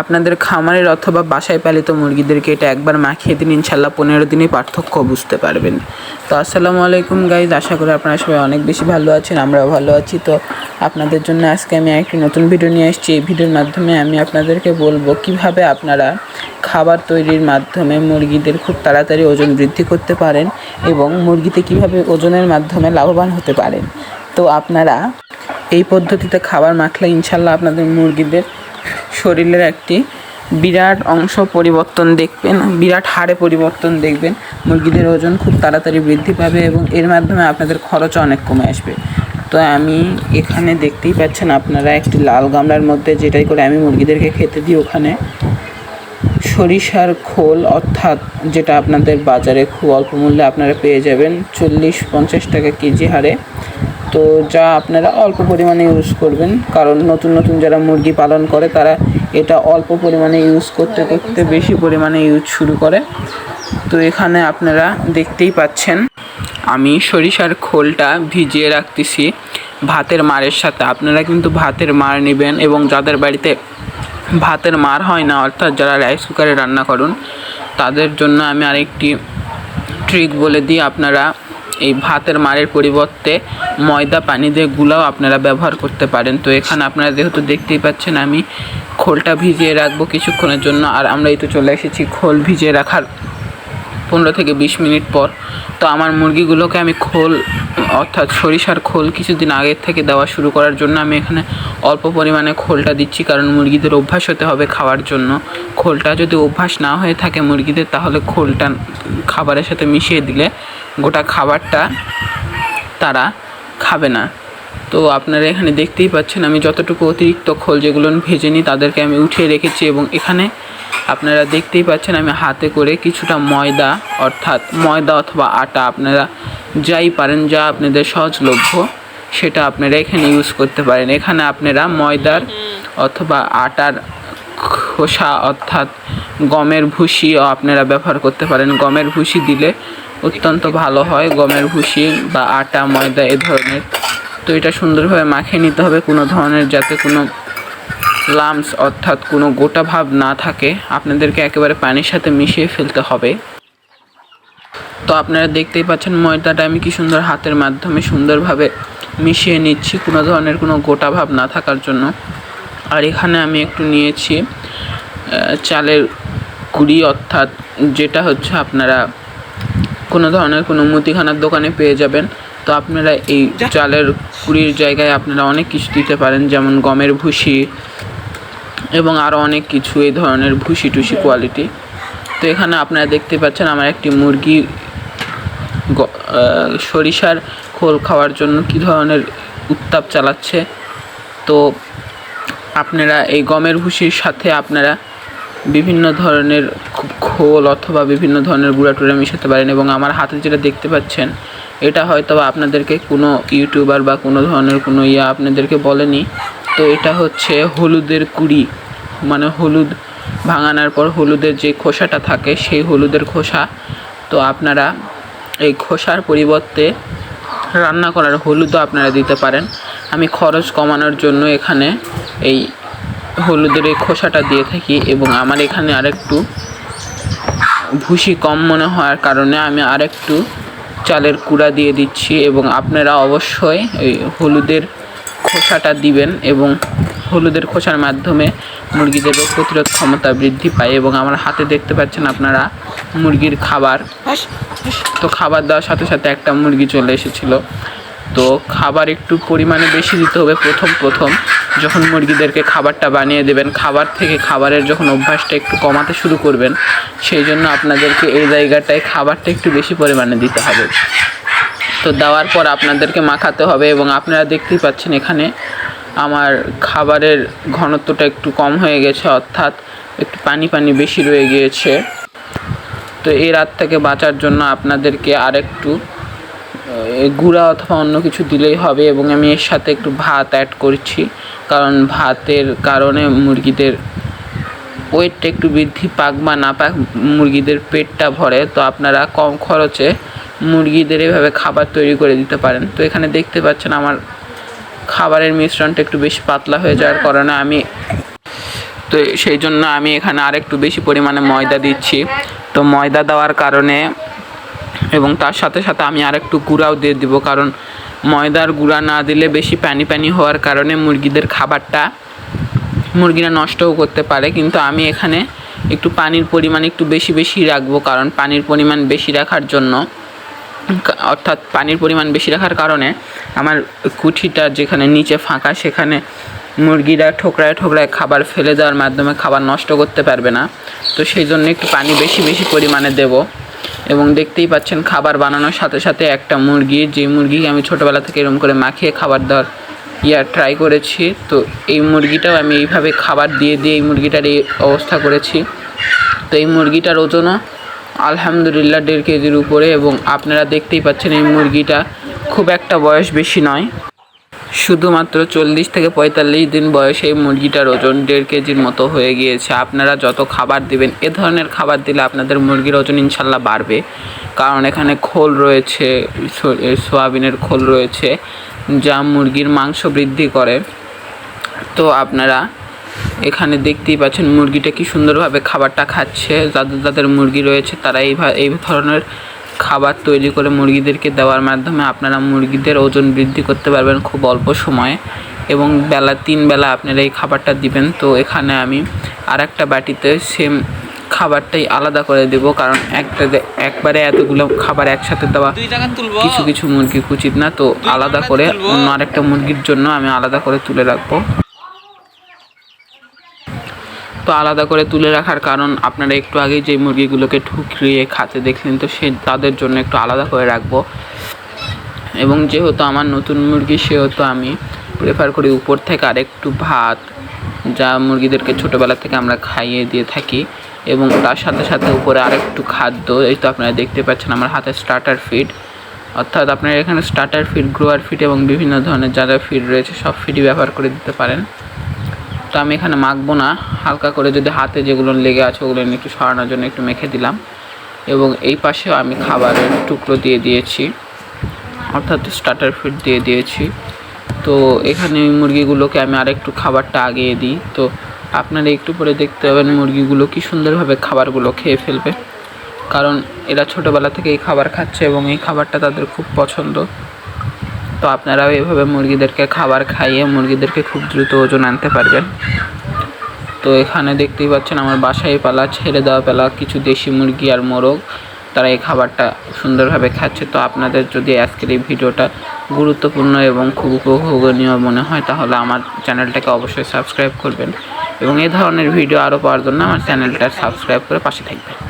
আপনাদের খামারের অথবা বাসায় পালিত মুরগিদেরকে এটা একবার মাখিয়ে দিন ইনশাল্লাহ পনেরো দিনই পার্থক্য বুঝতে পারবেন। তো আসসালামু আলাইকুম গাইজ আশা করি আপনারা সবাই অনেক বেশি ভালো আছেন, আমরাও ভালো আছি। তো আপনাদের জন্য আজকে আমি একটি নতুন ভিডিও নিয়ে এসেছি এই ভিডিওর মাধ্যমে আমি আপনাদেরকে বলব কীভাবে আপনারা খাবার তৈরির মাধ্যমে মুরগিদের খুব তাড়াতাড়ি ওজন বৃদ্ধি করতে পারেন এবং মুরগিতে কীভাবে ওজনের মাধ্যমে লাভবান হতে পারেন। তো আপনারা এই পদ্ধতিতে খাবার মাখলে ইনশাল্লাহ আপনাদের মুরগিদের শরীরের একটি বিরাট অংশ পরিবর্তন দেখবেন, বিরাট হারে পরিবর্তন দেখবেন। মুরগিদের ওজন খুব তাড়াতাড়ি বৃদ্ধি পাবে এবং এর মাধ্যমে আপনাদের খরচও অনেক কমে আসবে। তো আমি এখানে দেখতেই পাচ্ছেন আপনারা একটি লাল গামলার মধ্যে যেটাই করে আমি মুরগিদেরকে খেতে দিই, ওখানে সরিষার খোল, অর্থাৎ যেটা আপনাদের বাজারে খুব অল্প মূল্যে আপনারা পেয়ে যাবেন, চল্লিশ পঞ্চাশ টাকা কেজি হারে। তো যা আপনারা অল্প পরিমাণে ইউজ করবেন। কারণ নতুন নতুন যারা মুরগি পালন করে, তারা এটা অল্প পরিমাণে ইউজ করতে করতে বেশি পরিমাণে ইউজ শুরু করে। তো এখানে আপনারা দেখতেই পাচ্ছেন, আমি সরিষার খোলটা ভিজিয়ে রাখতেছি। ভাতের মারের সাথে। আপনারা কিন্তু ভাতের মার নেবেন এবং যাদের বাড়িতে ভাতের মার হয় না, অর্থাৎ যারা রাইস কুকারে রান্না করুন, তাদের জন্য আমি আরেকটি ট্রিক বলে দিই। আপনারা এই ভাতের মারের পরিবর্তে ময়দা পানি দিয়ে গুলাও আপনারা ব্যবহার করতে পারেন। তো এখানে আপনারা যেহেতু দেখতেই পাচ্ছেন, আমি খোলটা ভিজিয়ে রাখব কিছুক্ষণের জন্য। আর আমরা এই তো চলে এসেছি খোল ভিজিয়ে রাখার পনেরো থেকে বিশ মিনিট পর। তো আমার মুরগিগুলোকে আমি খোল, অর্থাৎ সরিষার খোল কিছুদিন আগের থেকে দেওয়া শুরু করার জন্য আমি এখানে অল্প পরিমাণে খোলটা দিচ্ছি, কারণ মুরগিদের অভ্যাস হতে হবে খাওয়ার জন্য। খোলটা যদি অভ্যাস না হয়ে থাকে মুরগিদের, তাহলে খোলটা খাবারের সাথে মিশিয়ে দিলে গোটা খাবারটা তারা খাবে না। তো আপনারা এখানে দেখতেই পাচ্ছেন, আমি যতটুকু অতিরিক্ত খোল যেগুলো ভেজে নিই, তাদেরকে আমি উঠিয়ে রেখেছি এবং এখানে আপনারা দেখতেই পাচ্ছেন আমি হাতে করে কিছুটা ময়দা, অর্থাৎ ময়দা অথবা আটা আপনারা যাই পারেন, যা আপনাদের সহজলভ্য, সেটা আপনারা এখানে ইউজ করতে পারেন। এখানে আপনারা ময়দার অথবা আটার খোসা, অর্থাৎ গমের ভুসিও আপনারা ব্যবহার করতে পারেন। গমের ভুসি দিলে অত্যন্ত ভালো হয়, গমের ভুসি বা আটা, ময়দা এ ধরনের। তো এটা সুন্দরভাবে মাখিয়ে নিতে হবে কোনো ধরনের যাতে কোনো লামস অর্থাৎ কোনো গোটা ভাব না থাকে আপনাদেরকে একেবারে পানির সাথে মিশিয়ে ফেলতে হবে। তো আপনারা দেখতেই পাচ্ছেন ময়দাটা আমি কি সুন্দর হাতের মাধ্যমে সুন্দরভাবে মিশিয়ে নিচ্ছি কোনো ধরনের কোনো গোটা ভাব না থাকার জন্য। আর এখানে আমি একটু নিয়েছি চালের কুড়ি অর্থাৎ যেটা হচ্ছে আপনারা কোনো ধরনের কোনো মুদিখানার দোকানে পেয়ে যাবেন। তো আপনারা এই চালের কুড়ির জায়গায় আপনারা অনেক কিছু দিতে পারেন যেমন গমের ভুসি এবং আরও অনেক কিছু এই ধরনের ভুসি টুসি কোয়ালিটি তো এখানে আপনারা দেখতে পাচ্ছেন আমার একটি মুরগি সরিষার খোল খাওয়ার জন্য কী ধরনের উত্তাপ চালাচ্ছে। তো আপনারা এই গমের ভুসির সাথে আপনারা বিভিন্ন ধরনের খোল অথবা বিভিন্ন ধরনের গুঁড়া টুড়া মিশাতে পারেন এবং আমার হাতে যেটা দেখতে পাচ্ছেন, এটা হয়তো আপনাদেরকে কোনো ইউটিউবার বা কোনো ধরনের কোনো ইয়া আপনাদেরকে বলেনি। তো এটা হচ্ছে হলুদের কুড়ি। মানে হলুদ ভাঙানোর পর হলুদের যে খোসাটা থাকে, সেই হলুদের খোসা। তো আপনারা এই খোসার পরিবর্তে রান্না করার হলুদও আপনারা দিতে পারেন। আমি খরচ কমানোর জন্য এখানে এই হলুদের এই খোসাটা দিয়ে থাকি এবং আমার এখানে আরেকটু ভুসি কম মনে হওয়ার কারণে আমি আরেকটু চালের কুড়া দিয়ে দিচ্ছি এবং আপনারা অবশ্যই এই হলুদের খোসাটা দিবেন এবং হলুদের খোসার মাধ্যমে মুরগিদের রোগ প্রতিরোধ ক্ষমতা বৃদ্ধি পায় এবং আমার হাতে দেখতে পাচ্ছেন আপনারা মুরগির খাবার। তো খাবার দেওয়ার সাথে সাথে একটা মুরগি চলে এসেছিল। তো খাবার একটু পরিমাণে বেশি দিতে হবে প্রথম প্রথম। যখন মুরগিদেরকে খাবারটা বানিয়ে দেবেন খাবার থেকে খাবারের যখন অভ্যাসটা একটু কমাতে শুরু করবেন সেই জন্য আপনাদেরকে এই জায়গাটায় খাবারটা একটু বেশি পরিমাণে দিতে হবে। তো দেওয়ার পর আপনাদেরকে মাখাতে হবে এবং আপনারা দেখতেই পাচ্ছেন এখানে আমার খাবারের ঘনত্বটা একটু কম হয়ে গেছে অর্থাৎ একটু পানি পানি বেশি রয়ে গিয়েছে। তো এই রাত থেকে বাঁচার জন্য আপনাদেরকে আরেকটু আহ, গুঁড়া অথবা অন্য কিছু দিলেই হবে এবং আমি এর সাথে একটু ভাত অ্যাড করছি। কারণ ভাতের কারণে মুরগিদের ওয়েটটা একটু বৃদ্ধি পাক বা না পাক মুরগিদের পেটটা ভরে। তো আপনারা কম খরচে মুরগিদের এভাবে খাবার তৈরি করে দিতে পারেন। তো এখানে দেখতে পাচ্ছেন আমার খাবারের মিশ্রণটা একটু বেশি পাতলা হয়ে যাওয়ার কারণে আমি তো সেই জন্য আমি এখানে আরেকটু বেশি পরিমাণে ময়দা দিচ্ছি। তো ময়দা দেওয়ার কারণে এবং তার সাথে সাথে আমি আরেকটু গুঁড়াও দিয়ে দিব কারণ ময়দার গুঁড়া না দিলে বেশি পানি পানি হওয়ার কারণে মুরগিদের খাবারটা মুরগিরা নষ্টও করতে পারে। কিন্তু আমি এখানে একটু পানির পরিমাণ একটু বেশি বেশি রাখব কারণ পানির পরিমাণ বেশি রাখার জন্য। অর্থাৎ পানির পরিমাণ বেশি রাখার কারণে আমার কুঠিটা যেখানে নিচে ফাঁকা, সেখানে মুরগিরা ঠোকরায় ঠোকরায় খাবার ফেলে দেওয়ার মাধ্যমে খাবার নষ্ট করতে পারবে না। তো সেই জন্য একটু পানি বেশি বেশি পরিমাণে দেব। এবং দেখতেই পাচ্ছেন খাবার বানানোর সাথে সাথে একটা মুরগি, যে মুরগিকে আমি ছোটোবেলা থেকে এরকম করে মাখিয়ে খাবার দেওয়ার ইয়া ট্রাই করেছি। তো এই মুরগিটাও আমি এইভাবে খাবার দিয়ে দিয়ে এই মুরগিটার এই অবস্থা করেছি। তো এই মুরগিটার ওজনও আলহামদুলিল্লাহ দেড় কেজির উপরে এবং আপনারা দেখতেই পাচ্ছেন এই মুরগিটা খুব একটা বয়স বেশি নয়। শুধুমাত্র চল্লিশ থেকে পঁয়তাল্লিশ দিন বয়সে এই মুরগিটার ওজন দেড় কেজির মতো হয়ে গিয়েছে। আপনারা যত খাবার দিবেন, এ ধরনের খাবার দিলে আপনাদের মুরগির ওজন ইনশাল্লাহ বাড়বে। কারণ এখানে খোল রয়েছে সোয়াবিনের খোল রয়েছে, যা মুরগির মাংস বৃদ্ধি করে। তো আপনারা এখানে দেখতেই পাচ্ছেন মুরগিটা কি সুন্দরভাবে খাবারটা খাচ্ছে। যাদের যাদের মুরগি রয়েছে তারা এই এই ধরনের খাবার তৈরি করে মুরগিদেরকে দেওয়ার মাধ্যমে আপনারা মুরগিদের ওজন বৃদ্ধি করতে পারবেন খুব অল্প সময়ে এবং বেলা তিন বেলা আপনারা এই খাবারটা দিবেন। তো এখানে আমি আর একটা বাটিতে সেম খাবারটাই আলাদা করে দেব কারণ একটা একবারে এতগুলো খাবার একসাথে দেওয়া কিছু কিছু মুরগি উচিত না। তো আলাদা করে অন্য আরেকটা মুরগির জন্য আমি আলাদা করে তুলে রাখব। তো আলাদা করে তুলে রাখার কারণ আপনারা একটু আগে যে মুরগিগুলোকে ঠুকরিয়ে খাতে দেখলেন, তো সে তাদের জন্য একটু আলাদা করে রাখব। এবং যেহেতু আমার নতুন মুরগি, সেহেতু আমি প্রেফার করি উপর থেকে আরেকটু ভাত যা মুরগিদেরকে ছোটোবেলা থেকে আমরা খাইয়ে দিয়ে থাকি এবং তার সাথে সাথে উপরে আরেকটু খাদ্য, এই তো আপনারা দেখতে পাচ্ছেন আমার হাতে স্টার্টার ফিড অর্থাৎ আপনারা এখানে স্টার্টার ফিড গ্রোয়ার ফিড এবং বিভিন্ন ধরনের যা যা ফিড রয়েছে, সব ফিডই ব্যবহার করে দিতে পারেন। তো আমি এখানে মাখবো না। হালকা করে যদি হাতে যেগুলো লেগে আছে ওগুলো একটু সরানোর জন্য একটু মেখে দিলাম। এবং এই পাশেও আমি খাবারের টুকরো দিয়ে দিয়েছি। অর্থাৎ স্টার্টার ফিড দিয়ে দিয়েছি। তো এখানে মুরগিগুলোকে আমি আরেকটু খাবারটা আগিয়ে দিই। তো আপনারা একটু পরে দেখতে পাবেন মুরগিগুলো কি সুন্দরভাবে খাবারগুলো খেয়ে ফেলবে। কারণ এরা ছোটোবেলা থেকে এই খাবার খাচ্ছে এবং এই খাবারটা তাদের খুব পছন্দ। তো আপনারাও এভাবে মুরগিদেরকে খাবার খাইয়ে মুরগিদেরকে খুব দ্রুত ওজন আনতে পারবেন। তো এখানে দেখতেই পাচ্ছেন আমার বাসায় পালা, ছেড়ে দেওয়া পালা, কিছু দেশি মুরগি আর মোরগ, তারা এই খাবারটা সুন্দরভাবে খাচ্ছে। তো আপনাদের যদি আজকের এই ভিডিওটা গুরুত্বপূর্ণ এবং খুব উপভোগনীয় মনে হয়, তাহলে আমার চ্যানেলটাকে অবশ্যই সাবস্ক্রাইব করবেন। এবং এই ধরনের ভিডিও আরও পাওয়ার জন্য আমার চ্যানেলটা সাবস্ক্রাইব করে পাশে থাকবেন।